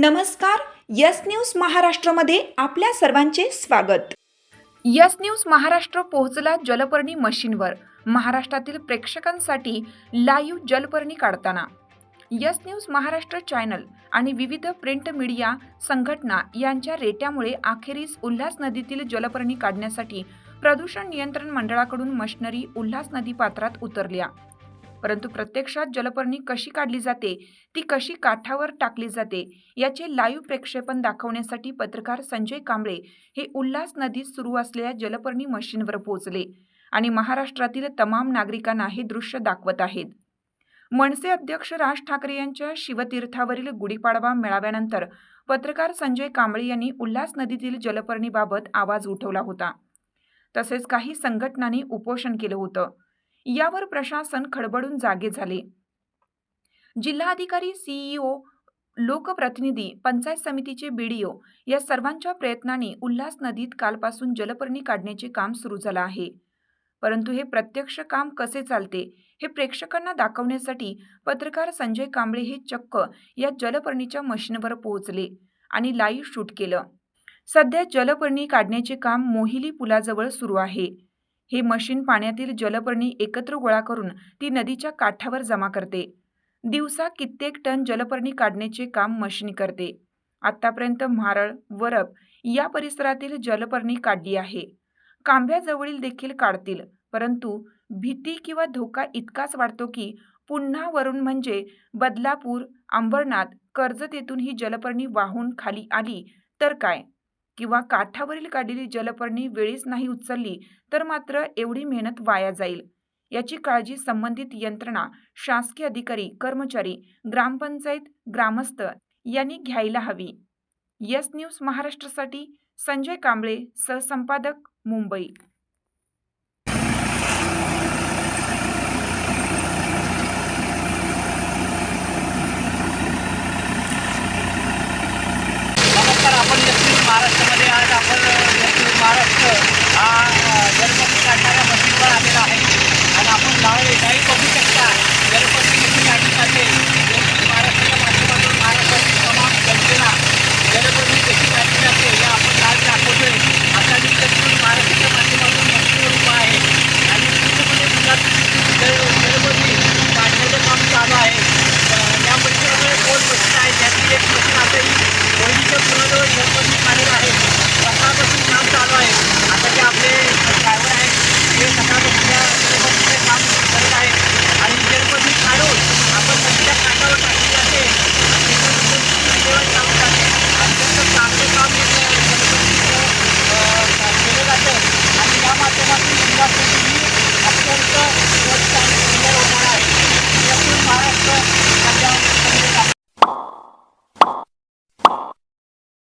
नमस्कार yes news महाराष्ट्रामध्ये आपल्या सर्वांचे स्वागत. यस न्यूज महाराष्ट्र पोहोचला जलपर्णी मशीनवर महाराष्ट्रातील प्रेक्षकांसाठी लाईव्ह जलपर्णी काढताना. यस न्यूज महाराष्ट्र चॅनल आणि विविध प्रिंट मीडिया संघटना यांच्या रेट्यामुळे अखेरीस उल्हास नदीतील जलपर्णी काढण्यासाठी प्रदूषण नियंत्रण मंडळाकडून मशिनरी उल्हास नदी पात्रात उतरल्या. परंतु प्रत्यक्षात जलपर्णी कशी काढली जाते? ती कशी काठावर टाकली जाते? याचे लाईव्ह प्रक्षेपण दाखवण्यासाठी पत्रकार संजय कांबळे हे उल्हास नदीत सुरू असलेल्या जलपर्णी मशीनवर पोहोचले आणि महाराष्ट्रातील तमाम नागरिकांना हे दृश्य दाखवत आहेत. मनसे अध्यक्ष राज ठाकरे यांच्या शिवतीर्थावरील गुढीपाडवा मेळाव्यानंतर पत्रकार संजय कांबळे यांनी उल्हास नदीतील जलपर्णीबाबत आवाज उठवला होता. तसेच काही संघटनांनी उपोषण केलं होतं. यावर प्रशासन खडबडून जागे झाले. जिल्हाधिकारी सीईओ लोकप्रतिनिधी पंचायत समितीचे बीडीओ या सर्वांच्या प्रयत्नाने उल्हास नदीत कालपासून जलपर्णी काढण्याचे काम सुरू झालं आहे. परंतु हे प्रत्यक्ष काम कसे चालते हे प्रेक्षकांना दाखवण्यासाठी पत्रकार संजय कांबळे हे चक्क या जलपर्णीच्या मशीनवर पोहोचले आणि लाईव्ह शूट केलं. सध्या जलपर्णी काढण्याचे काम मोहिली पुलाजवळ सुरू आहे. हे मशीन पाण्यातील जलपर्णी एकत्र गोळा करून ती नदीच्या काठावर जमा करते. दिवसा कित्येक टन जलपर्णी काढण्याचे काम मशीन करते. आत्तापर्यंत म्हारळ वरप या परिसरातील जलपर्णी काढली आहे. कांब्याजवळील देखील काढतील परंतु भीती किंवा धोका इतकाच वाढतो की पुन्हा वरून म्हणजे बदलापूर अंबरनाथ कर्जत येथून ही जलपर्णी वाहून खाली आली तर काय? किंवा काठावरील काढलेली जलपर्णी वेळीच नाही उचलली तर मात्र एवढी मेहनत वाया जाईल. याची काळजी संबंधित यंत्रणा शासकीय अधिकारी कर्मचारी ग्रामपंचायत ग्रामस्थ यांनी घ्यायला हवी. यस न्यूज महाराष्ट्रासाठी संजय कांबळे सहसंपादक मुंबई नमस्कार आपण यशवंत महाराष्ट्रामध्ये आज आपण महाराष्ट्र हा